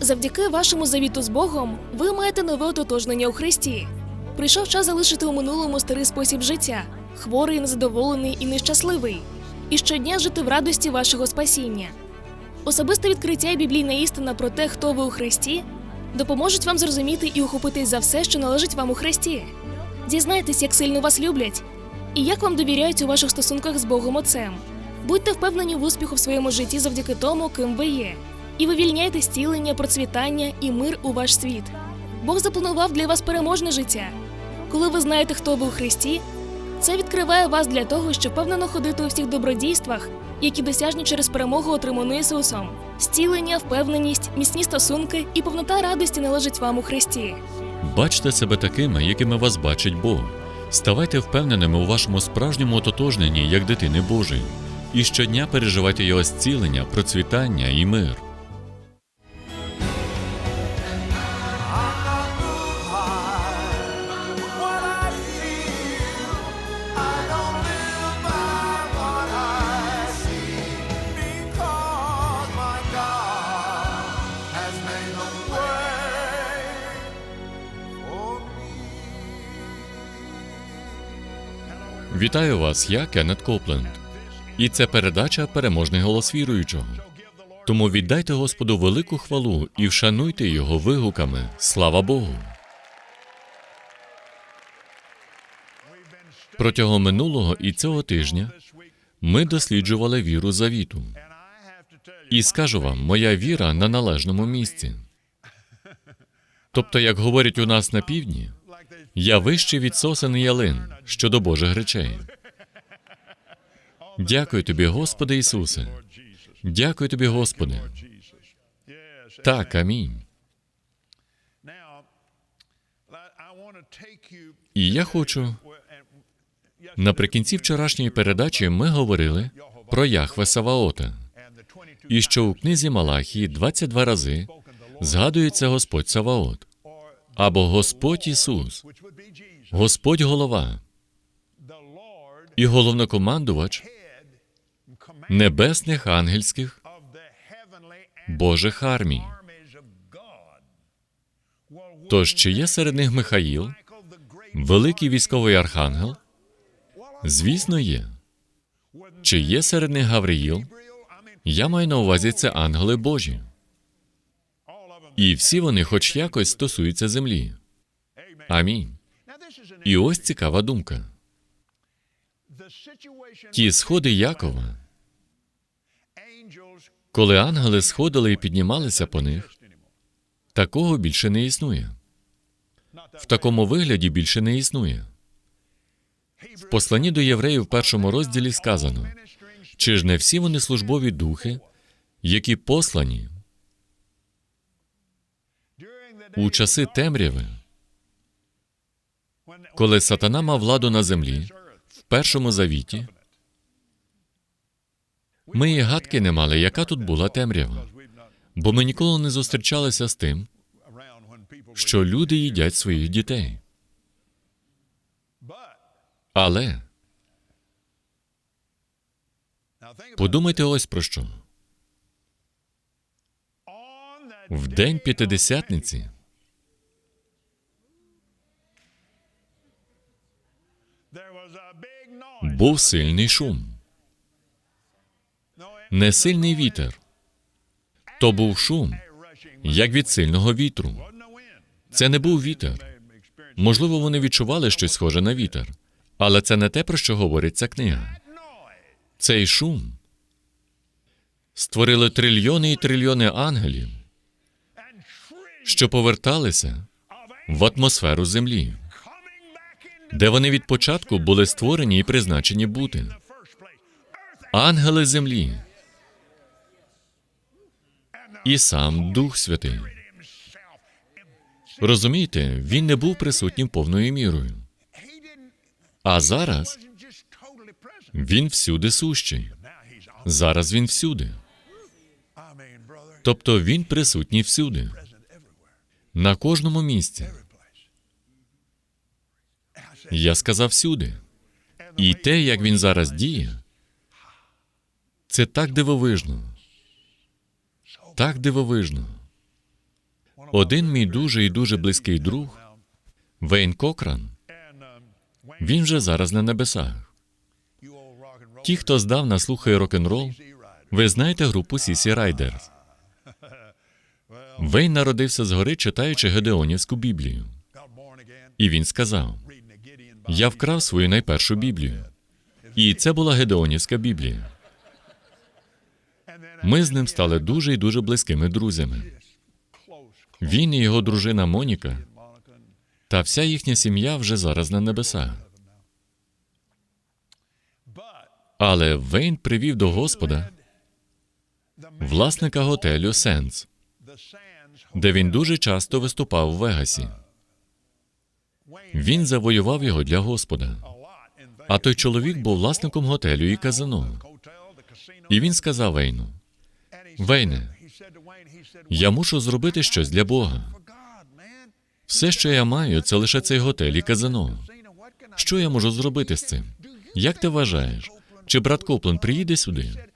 Завдяки вашому завіту з Богом ви маєте нове ототожнення у Христі. Прийшов час залишити у минулому старий спосіб життя, хворий, незадоволений і нещасливий, і щодня жити в радості вашого спасіння. Особисте відкриття і біблійна істина про те, хто ви у Христі, допоможуть вам зрозуміти і ухопитись за все, що належить вам у Христі. Дізнайтесь, як сильно вас люблять, і як вам довіряють у ваших стосунках з Богом Отцем. Будьте впевнені в успіху в своєму житті завдяки тому, ким ви є, і вивільняйте зцілення, процвітання і мир у ваш світ. Бог запланував для вас переможне життя. Коли ви знаєте, хто ви у Христі, це відкриває вас для того, щоб впевнено ходити у всіх добродійствах, які досяжні через перемогу отриману Ісусом. Зцілення, впевненість, міцні стосунки і повнота радості належить вам у Христі. Бачте себе такими, якими вас бачить Бог. Ставайте впевненими у вашому справжньому ототожненні як дитини Божої. І щодня переживайте його зцілення, процвітання і мир. Вітаю вас, я Кеннет Копленд. І це передача Переможний голос віруючого. Тому віддайте Господу велику хвалу і вшануйте його вигуками. Слава Богу! Протягом минулого і цього тижня ми досліджували віру завіту. І скажу вам, моя віра на належному місці. Тобто, як говорять у нас на півдні, я вищий від сосен ялин щодо Божих речей. Дякую тобі, Господи Ісусе. Дякую тобі, Господи. Так, амінь. І я хочу наприкінці вчорашньої передачі ми говорили про Яхве Саваота, і що у книзі Малахії 22 рази згадується Господь Саваот або Господь Ісус, Господь голова і головнокомандувач небесних ангельських Божих армій. Тож чи є серед них Михаїл, великий військовий архангел? Звісно, є. Чи є серед них Гавриїл? Я маю на увазі це ангели Божі. І всі вони, хоч якось, стосуються землі. Амінь. І ось цікава думка. Ті сходи Якова, коли ангели сходили і піднімалися по них, такого більше не існує. В такому вигляді більше не існує. В посланні до євреїв в першому розділі сказано: чи ж не всі вони службові духи, які послані у часи темряви, коли сатана мав владу на землі в першому завіті, ми і гадки не мали, яка тут була темрява, бо ми ніколи не зустрічалися з тим, що люди їдять своїх дітей. Але подумайте ось про що. В день п'ятидесятниці був сильний шум, не сильний вітер. То був шум, як від сильного вітру. Це не був вітер. Можливо, вони відчували щось схоже на вітер, але це не те, про що говорить ця книга. Цей шум створили трильйони і трильйони ангелів, що поверталися в атмосферу землі, де вони від початку були створені і призначені бути. Ангели землі і сам Дух Святий. Розумієте, він не був присутнім повною мірою. А зараз він всюди сущий. Зараз він всюди. Тобто він присутній всюди, на кожному місці. Я сказав всюди. І те, як він зараз діє, це так дивовижно. Так дивовижно. Один мій дуже і дуже близький друг, Вейн Кокран, він вже зараз на небесах. Ті, хто здавна слухає рок-н-рол, ви знаєте групу Сісі Райдерс. Вейн народився згори, читаючи Гедеонівську Біблію. І він сказав: Я вкрав свою найпершу Біблію. І це була Гедеонівська Біблія. Ми з ним стали дуже і дуже близькими друзями. Він і його дружина Моніка та вся їхня сім'я вже зараз на небесах. Але Вейн привів до Господа власника готелю Сенс, де він дуже часто виступав в Вегасі. Він завоював його для Господа. А той чоловік був власником готелю і казино. І він сказав Вейну: Вейне, я мушу зробити щось для Бога. Все, що я маю, це лише цей готель і казино. Що я можу зробити з цим? Як ти вважаєш? Чи брат Коплен приїде сюди?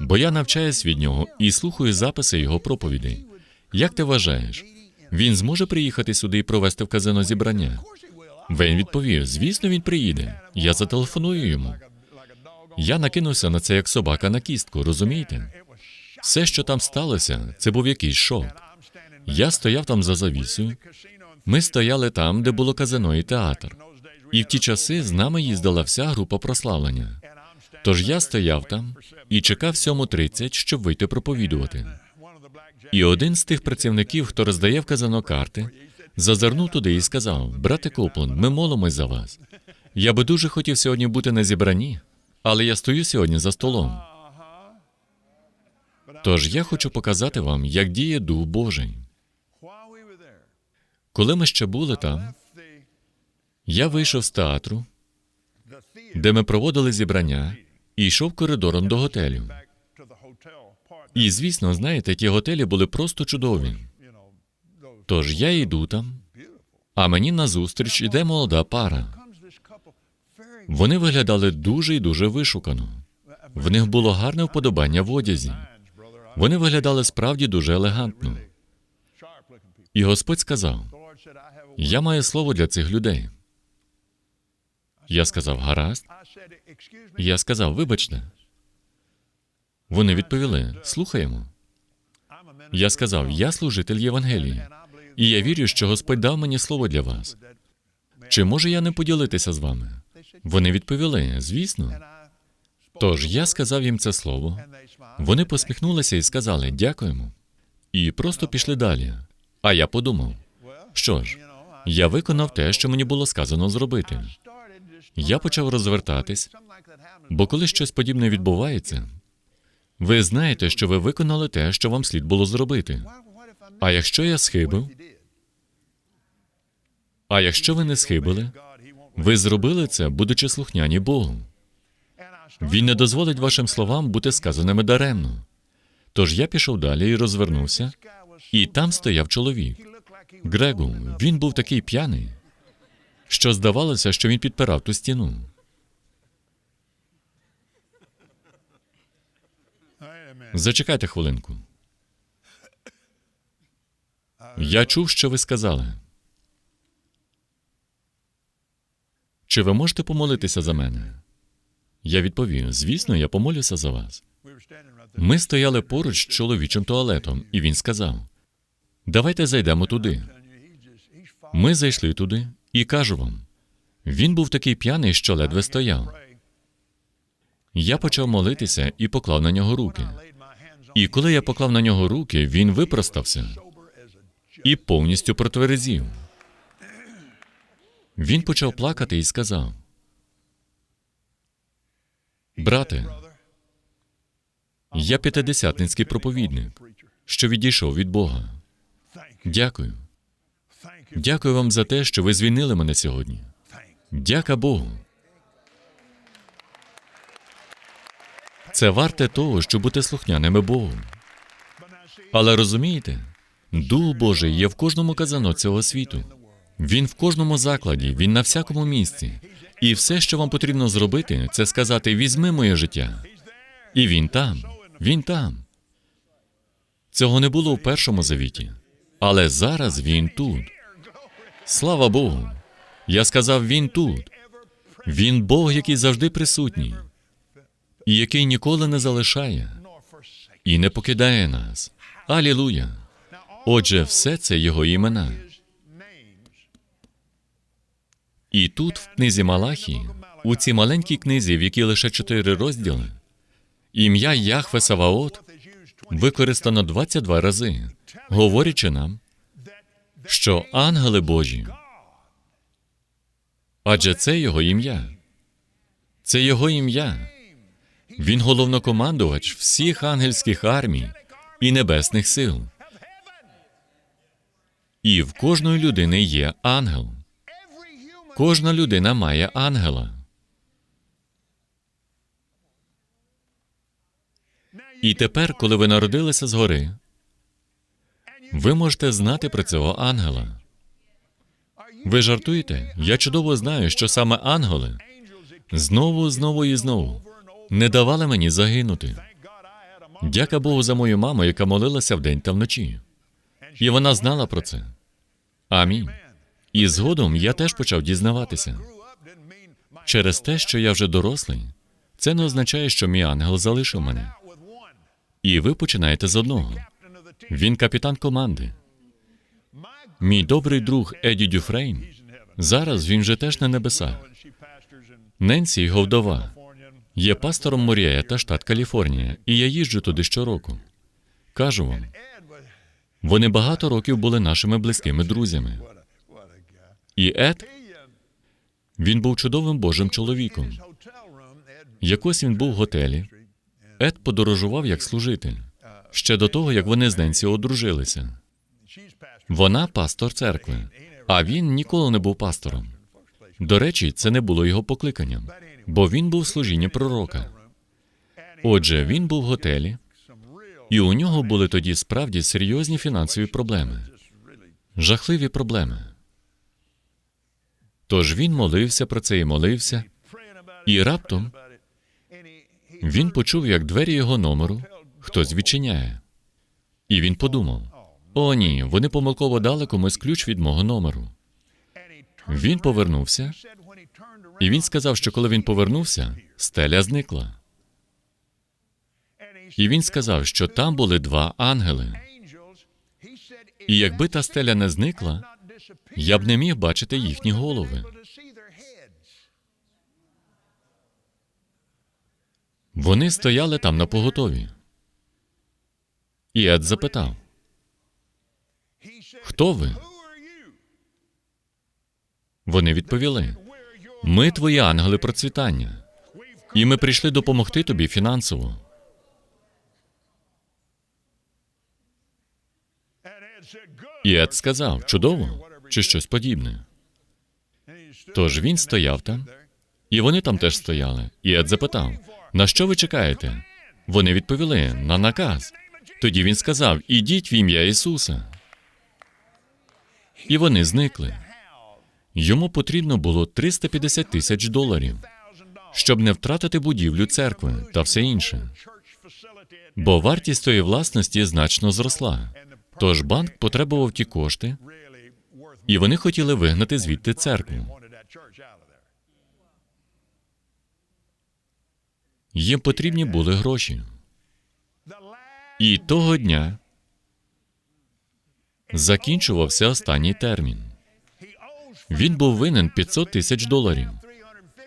Бо я навчаюсь від нього і слухаю записи його проповідей. Як ти вважаєш? Він зможе приїхати сюди і провести в казино зібрання? Вейн відповів: звісно, він приїде. Я зателефоную йому. Я накинувся на це як собака на кістку, розумієте? Все, що там сталося, це був якийсь шок. Я стояв там за завісою. Ми стояли там, де було казино і театр. І в ті часи з нами їздила вся група прославлення. Тож я стояв там і чекав 7.30, щоб вийти проповідувати. І один з тих працівників, хто роздає в казино карти, зазирнув туди і сказав: Брате Коплен, ми молимось за вас. Я би дуже хотів сьогодні бути на зібранні, але я стою сьогодні за столом. Тож я хочу показати вам, як діє Дух Божий. Коли ми ще були там, я вийшов з театру, де ми проводили зібрання, і йшов коридором до готелю. І, звісно, знаєте, ті готелі були просто чудові. Тож я йду там, а мені назустріч іде молода пара. Вони виглядали дуже і дуже вишукано. В них було гарне вподобання в одязі. Вони виглядали справді дуже елегантно. І Господь сказав: Я маю слово для цих людей. Я сказав, гаразд. Я сказав, вибачте. Вони відповіли: слухаємо. Я сказав, я служитель Євангелії, і я вірю, що Господь дав мені слово для вас. Чи можу я не поділитися з вами? Вони відповіли: звісно. Тож я сказав їм це слово. Вони посміхнулися і сказали дякуємо. І просто пішли далі. А я подумав: що ж, я виконав те, що мені було сказано зробити. Я почав розвертатись, бо коли щось подібне відбувається, ви знаєте, що ви виконали те, що вам слід було зробити. А якщо я схибив, а якщо ви не схибили, ви зробили це, будучи слухняні Богу. Він не дозволить вашим словам бути сказаними даремно. Тож я пішов далі і розвернувся, і там стояв чоловік. Грегу, він був такий п'яний, що здавалося, що він підпирав ту стіну. Зачекайте хвилинку. Я чув, що ви сказали. Чи ви можете помолитися за мене? Я відповів: звісно, я помолюся за вас. Ми стояли поруч з чоловічим туалетом, і він сказав: Давайте зайдемо туди. Ми зайшли туди, і кажу вам: він був такий п'яний, що ледве стояв. Я почав молитися і поклав на нього руки. І коли я поклав на нього руки, він випростався і повністю протверезів. Він почав плакати і сказав: Брате, я п'ятидесятницький проповідник, що відійшов від Бога. Дякую. Дякую вам за те, що ви звільнили мене сьогодні. Дяка Богу. Це варте того, щоб бути слухняними Богу. Але розумієте, Дух Божий є в кожному казано цього світу. Він в кожному закладі, він на всякому місці. І все, що вам потрібно зробити, це сказати: візьми моє життя. І він там, він там. Цього не було в першому завіті. Але зараз він тут. Слава Богу. Я сказав, він тут. Він Бог, який завжди присутній, і який ніколи не залишає і не покидає нас. Алілуя. Отже, все це його імена. І тут, в книзі Малахії, у цій маленькій книзі, в якій лише чотири розділи, ім'я Яхве Саваот використано 22 рази, говорячи нам, що ангели Божі, адже це його ім'я. Це його ім'я. Він головнокомандувач всіх ангельських армій і небесних сил. І в кожної людини є ангел. Кожна людина має ангела. І тепер, коли ви народилися згори, ви можете знати про цього ангела. Ви жартуєте? Я чудово знаю, що саме ангели знову, знову і знову не давали мені загинути. Дяка Богу за мою маму, яка молилася вдень та вночі. І вона знала про це. Амінь. І згодом я теж почав дізнаватися. Через те, що я вже дорослий, це не означає, що мій ангел залишив мене. І ви починаєте з одного. Він капітан команди. Мій добрий друг Еді Дюфрейн. Зараз він вже теж на небесах. Ненсі його вдова. Є пастором Моріета, штат Каліфорнія, і я їжджу туди щороку. Кажу вам, вони багато років були нашими близькими друзями. І Ед, він був чудовим Божим чоловіком. Якось він був в готелі. Ед подорожував як служитель ще до того, як вони з Ненсі одружилися. Вона пастор церкви, а він ніколи не був пастором. До речі, це не було його покликанням, бо він був в служінні пророка. Отже, він був в готелі, і у нього були тоді справді серйозні фінансові проблеми, жахливі проблеми. Тож він молився про це і молився, і раптом він почув, як двері його номеру хтось відчиняє. І він подумав: о, ні, вони помилково дали комусь ключ від мого номеру. Він повернувся, і він сказав, що коли він повернувся, стеля зникла. І він сказав, що там були два ангели. І якби та стеля не зникла, я б не міг бачити їхні голови. Вони стояли там на поготові. І Ед запитав: Хто ви? Вони відповіли: Ми твої ангели процвітання, і ми прийшли допомогти тобі фінансово. І Ед сказав: чудово, чи щось подібне. Тож він стояв там, і вони там теж стояли. І Ед запитав: на що ви чекаєте? Вони відповіли на наказ. Тоді він сказав: Ідіть в ім'я Ісуса. І вони зникли. Йому потрібно було 350 тисяч доларів, щоб не втратити будівлю церкви та все інше. Бо вартість тої власності значно зросла. Тож банк потребував ті кошти, і вони хотіли вигнати звідти церкву. Їм потрібні були гроші. І того дня закінчувався останній термін. Він був винен 500 тисяч доларів,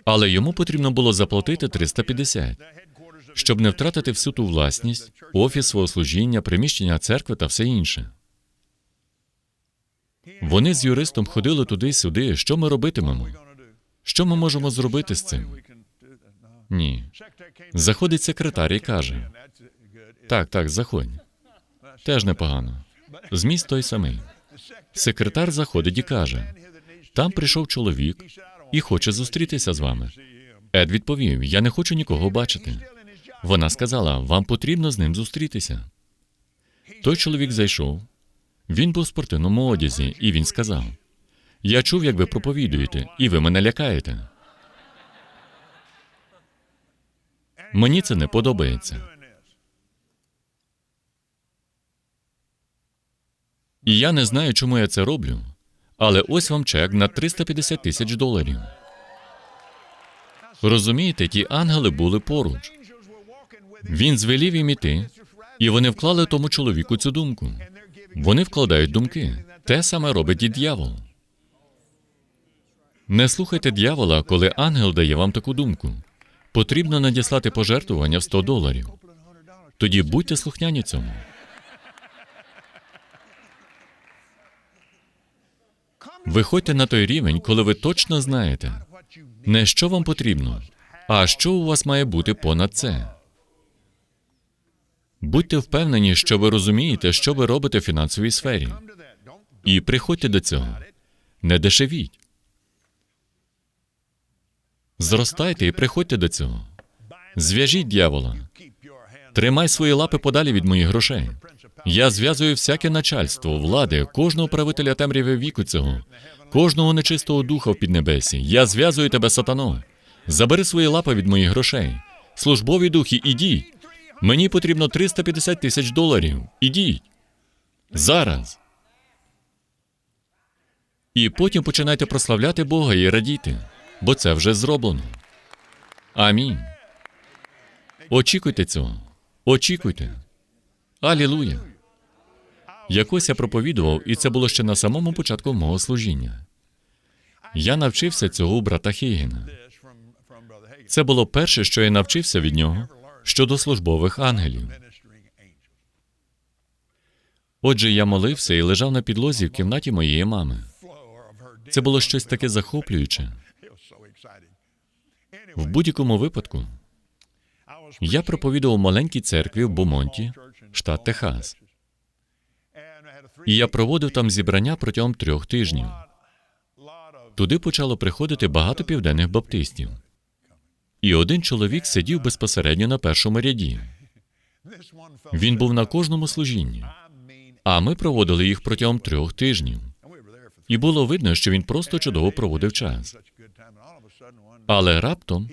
але йому потрібно було заплатити 350, щоб не втратити всю ту власність, офіс свого служіння, приміщення церкви та все інше. Вони з юристом ходили туди-сюди. Що ми робитимемо? Що ми можемо зробити з цим? Ні. Заходить секретар і каже: Так, так, заходь. Теж непогано. Зміст той самий. Секретар заходить і каже: там прийшов чоловік і хоче зустрітися з вами. Ед відповів: Я не хочу нікого бачити. Вона сказала: Вам потрібно з ним зустрітися. Той чоловік зайшов. Він був в спортивному одязі, і він сказав: Я чув, як ви проповідуєте, і ви мене лякаєте. Мені це не подобається. І я не знаю, чому я це роблю. Але ось вам чек на 350 тисяч доларів. Розумієте, ті ангели були поруч. Він звелів їм іти, і вони вклали тому чоловіку цю думку. Вони вкладають думки. Те саме робить і дьявол. Не слухайте дьявола, коли ангел дає вам таку думку. Потрібно надіслати пожертвування в 100 доларів. Тоді будьте слухняні цьому. Виходьте на той рівень, коли ви точно знаєте, не що вам потрібно, а що у вас має бути понад це. Будьте впевнені, що ви розумієте, що ви робите в фінансовій сфері. І приходьте до цього. Не дешевіть. Зростайте і приходьте до цього. Зв'яжіть дьявола. Тримай свої лапи подалі від моїх грошей. Я зв'язую всяке начальство, влади, кожного правителя темряви віку цього, кожного нечистого духа в піднебесі. Я зв'язую тебе, сатано. Забери свої лапи від моїх грошей. Службові духи, ідіть. Мені потрібно 350 тисяч доларів. Ідіть. Зараз. І потім починайте прославляти Бога і радіти, бо це вже зроблено. Амінь. Очікуйте цього. Очікуйте. Алілуя. Якось я проповідував, і це було ще на самому початку мого служіння. Я навчився цього у брата Хейгена. Це було перше, що я навчився від нього щодо службових ангелів. Отже, я молився і лежав на підлозі в кімнаті моєї мами. Це було щось таке захоплююче. В будь-якому випадку я проповідував маленькій церкві в Бомонті, штат Техас. І я проводив там зібрання протягом трьох тижнів. Туди почало приходити багато південних баптистів. І один чоловік сидів безпосередньо на першому ряді. Він був на кожному служінні, а ми проводили їх протягом трьох тижнів. І було видно, що він просто чудово проводив час. Але раптом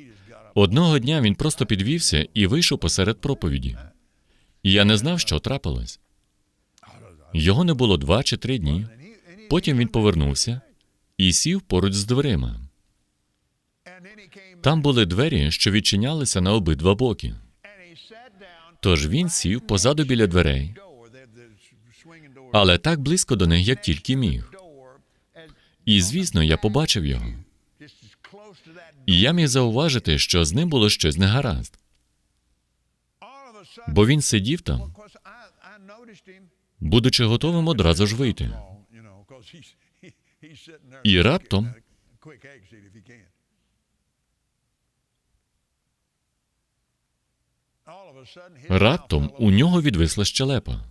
одного дня він просто підвівся і вийшов посеред проповіді. І я не знав, що трапилось. Його не було два чи три дні. Потім він повернувся і сів поруч з дверима. Там були двері, що відчинялися на обидва боки. Тож він сів позаду біля дверей, але так близько до них, як тільки міг. І, звісно, я побачив його. І я міг зауважити, що з ним було щось негаразд, бо він сидів там, будучи готовим одразу ж вийти. І раптом раптом у нього відвисла щелепа.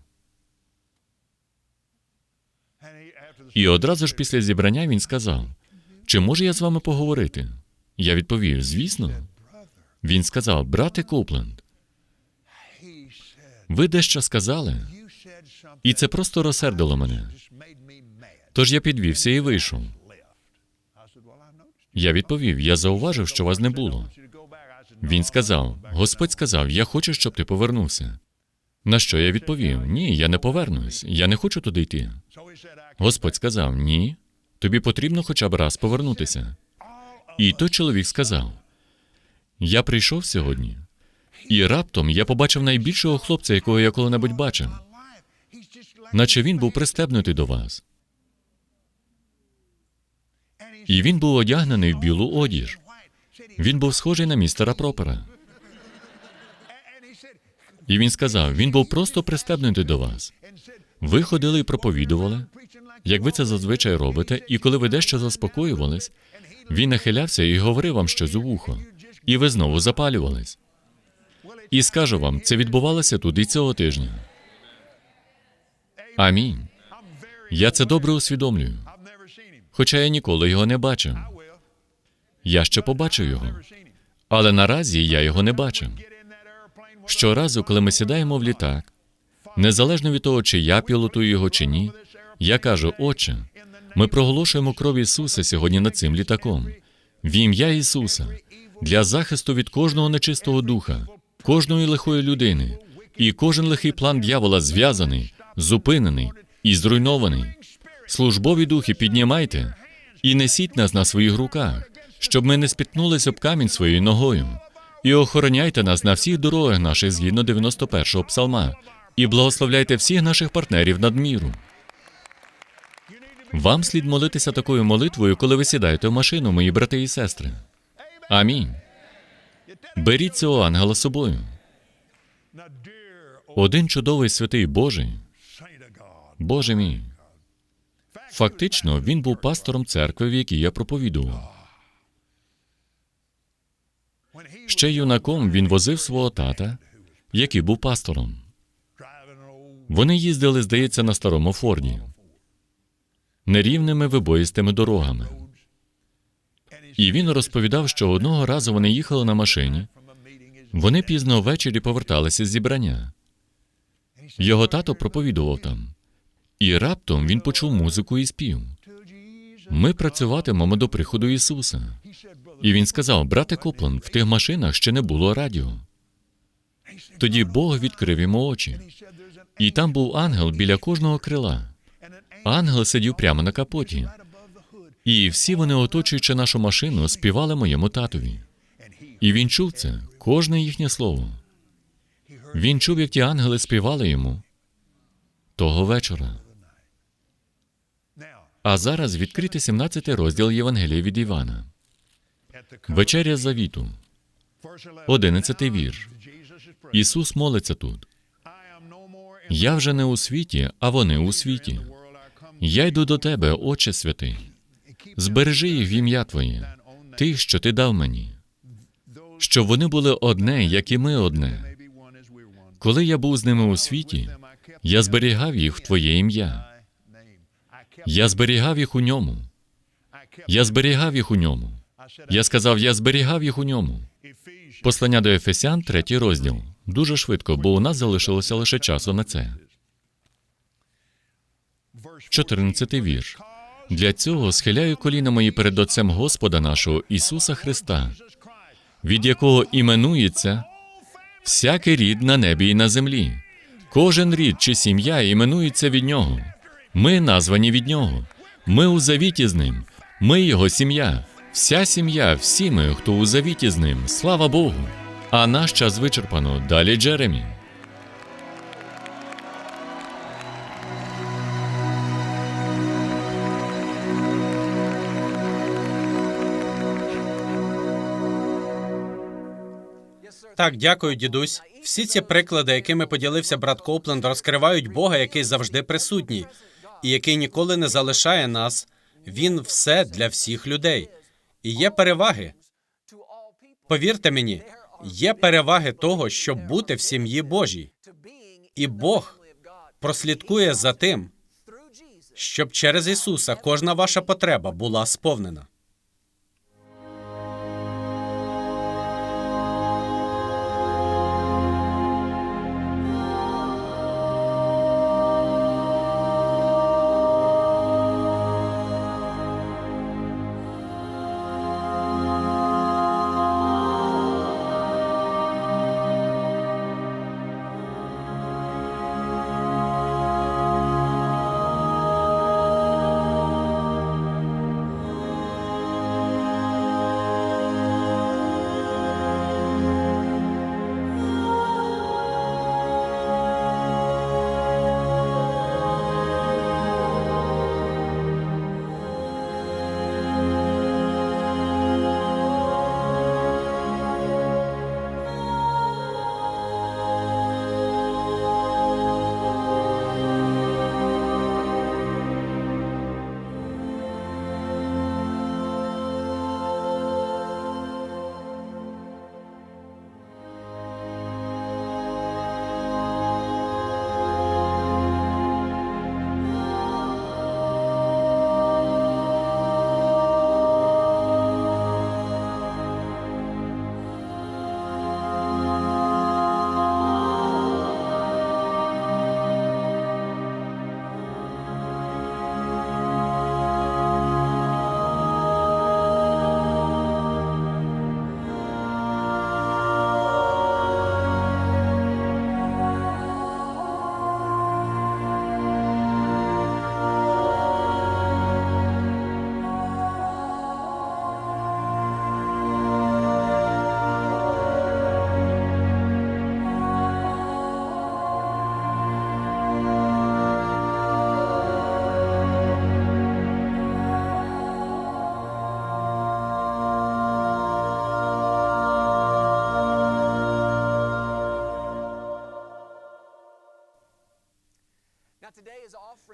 І одразу ж після зібрання він сказав: Чи можу я з вами поговорити? Я відповів: звісно. Він сказав: Брате Копленд, ви дещо сказали, і це просто розсердило мене. Тож я підвівся і вийшов. Я відповів: Я зауважив, що вас не було. Він сказав: Господь сказав, я хочу, щоб ти повернувся. На що я відповів: Ні, я не повернусь, я не хочу туди йти. Господь сказав: Ні, тобі потрібно хоча б раз повернутися. І той чоловік сказав: Я прийшов сьогодні, і раптом я побачив найбільшого хлопця, якого я коли-небудь бачив, наче він був пристебнутий до вас. І він був одягнений в білу одіж. Він був схожий на містера Пропера. І він сказав: він був просто пристебнутий до вас. Ви ходили і проповідували, як ви це зазвичай робите, і коли ви дещо заспокоювались, він нахилявся і говорив вам щось у вухо, і ви знову запалювались. І скажу вам, це відбувалося тут і цього тижня. Амінь. Я це добре усвідомлюю, хоча я ніколи його не бачив. Я ще побачив його, але наразі я його не бачив. Щоразу, коли ми сідаємо в літак, незалежно від того, чи я пілотую його чи ні, я кажу, Отче, ми проголошуємо кров Ісуса сьогодні над цим літаком. В ім'я Ісуса для захисту від кожного нечистого духа, кожної лихої людини, і кожен лихий план дьявола зв'язаний, зупинений, і зруйнований. Службові духи піднімайте і несіть нас на своїх руках, щоб ми не спіткнулись об камінь своєю ногою. І охороняйте нас на всіх дорогах наших згідно 91-го псалма, і благословляйте всіх наших партнерів надміру. Вам слід молитися такою молитвою, коли ви сідаєте в машину, мої брати і сестри. Амінь. Беріть цього ангела собою. Один чудовий святий Божий, Боже мій. Фактично, він був пастором церкви, в якій я проповідував. Ще юнаком він возив свого тата, який був пастором. Вони їздили, здається, на старому Форді, нерівними вибоїстими дорогами. І він розповідав, що одного разу вони їхали на машині, вони пізно ввечері поверталися з зібрання. Його тато проповідував там. І раптом він почув музику і спів. Ми працюватимемо до приходу Ісуса. І він сказав: брате Копланд, в тих машинах ще не було радіо. Тоді Бог відкрив йому очі. І там був ангел біля кожного крила. Ангел сидів прямо на капоті. І всі вони, оточуючи нашу машину, співали моєму татові. І він чув це, кожне їхнє слово. Він чув, як ті ангели співали йому того вечора. А зараз відкрити 17 розділ Євангелія від Івана. Вечеря завіту. verse 11. 11 вірш. Jesus is praying. Ісус молиться тут. Я вже не у світі, а вони у світі. Я йду до тебе, Отче святий. Збережи їх в ім'я Твоє, тих, що ти дав мені, щоб вони були одне, як і ми одне. Коли я був з ними у світі, я зберігав їх в Твоє ім'я. Я зберігав їх у ньому. Я зберігав їх у ньому. Я сказав, я зберігав їх у ньому. Послання до Ефесян, третій розділ. Дуже швидко, бо у нас залишилося лише часу на це. verse 14 вірш. Для цього схиляю коліна мої перед Отцем Господа нашого Ісуса Христа, від якого іменується всякий рід на небі і на землі. Кожен рід чи сім'я іменується від нього. Ми названі від нього. Ми у завіті з ним. Ми його сім'я. Вся сім'я, всі ми, хто у завіті з ним. Слава Богу. А наш час вичерпано. Далі Джеремі. Так, дякую, дідусь. Всі ці приклади, якими поділився брат Копленд, розкривають Бога, який завжди присутній, і який ніколи не залишає нас. Він все для всіх людей. І є переваги. Повірте мені, є переваги того, щоб бути в сім'ї Божій. І Бог прослідкує за тим, щоб через Ісуса кожна ваша потреба була сповнена.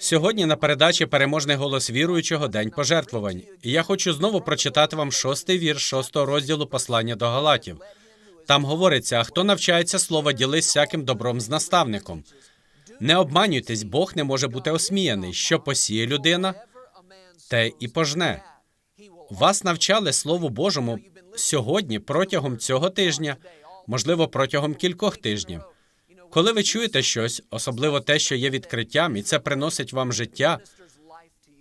Сьогодні на передачі переможний голос віруючого День пожертвувань. І я хочу знову прочитати вам шостий вірш шостого розділу послання до Галатів. Там говориться: хто навчається слова, ділись всяким добром з наставником. Не обманюйтесь, Бог не може бути осміяний. Що посіє людина, те і пожне. Вас навчали Слову Божому сьогодні протягом цього тижня, можливо, протягом кількох тижнів. Коли ви чуєте щось, особливо те, що є відкриттям, і це приносить вам життя,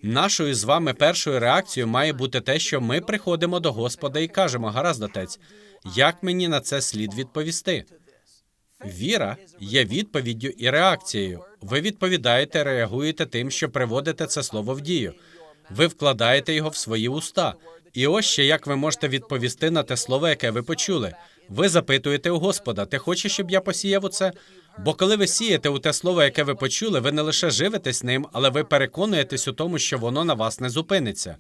нашою з вами першою реакцією має бути те, що ми приходимо до Господа і кажемо: гаразд, отець, як мені на це слід відповісти? Віра є відповіддю і реакцією. Ви відповідаєте, реагуєте тим, що приводите це слово в дію. Ви вкладаєте його в свої уста. І ось ще як ви можете відповісти на те слово, яке ви почули. Ви запитуєте у Господа, ти хочеш, щоб я посіяв у це? Бо коли ви сієте у те слово, яке ви почули, ви не лише живетесь ним, але ви переконуєтесь у тому, що воно на вас не зупиниться.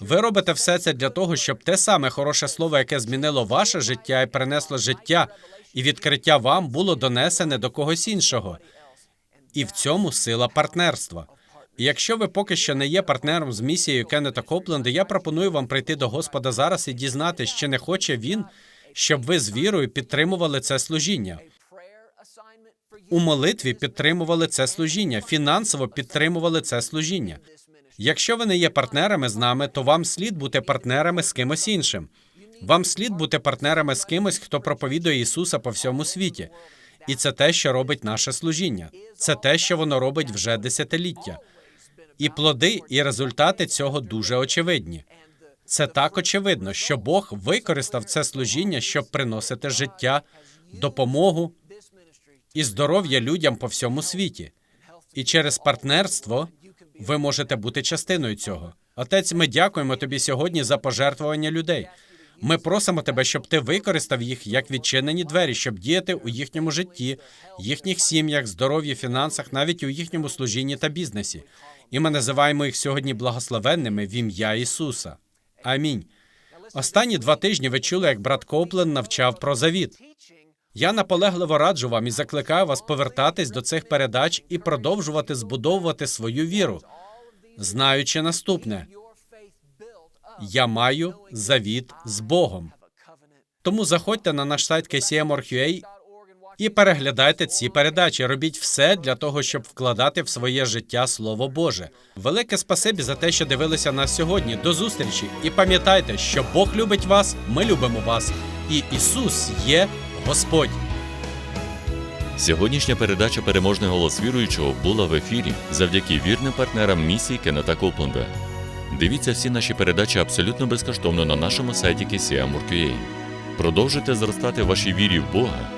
Ви робите все це для того, щоб те саме хороше слово, яке змінило ваше життя і принесло життя і відкриття вам, було донесене до когось іншого. І в цьому сила партнерства. І якщо ви поки що не є партнером з місією Кеннета Копленда, я пропоную вам прийти до Господа зараз і дізнатись, чи не хоче він, щоб ви з вірою підтримували це служіння. У молитві підтримували це служіння, фінансово підтримували це служіння. Якщо ви не є партнерами з нами, то вам слід бути партнерами з кимось іншим. Вам слід бути партнерами з кимось, хто проповідує Ісуса по всьому світі. І це те, що робить наше служіння. Це те, що воно робить вже десятиліття. І плоди, і результати цього дуже очевидні. Це так очевидно, що Бог використав це служіння, щоб приносити життя, допомогу і здоров'я людям по всьому світі. І через партнерство ви можете бути частиною цього. Отець, ми дякуємо тобі сьогодні за пожертвування людей. Ми просимо тебе, щоб ти використав їх як відчинені двері, щоб діяти у їхньому житті, їхніх сім'ях, здоров'ї, фінансах, навіть у їхньому служінні та бізнесі. І ми називаємо їх сьогодні благословенними в ім'я Ісуса. Амінь. Останні два тижні ви чули, як брат Коплен навчав про завіт. Я наполегливо раджу вам і закликаю вас повертатись до цих передач і продовжувати збудовувати свою віру, знаючи наступне: я маю завіт з Богом. Тому заходьте на наш сайт kcm.org.ua і переглядайте ці передачі. Робіть все для того, щоб вкладати в своє життя Слово Боже. Велике спасибі за те, що дивилися нас сьогодні. До зустрічі! І пам'ятайте, що Бог любить вас, ми любимо вас, і Ісус є Господь. Сьогоднішня передача Переможний голос віруючого була в ефірі завдяки вірним партнерам місії Кеннета Копленда. Дивіться всі наші передачі абсолютно безкоштовно на нашому сайті KCM.org.ua. Продовжуйте зростати в вашій вірі в Бога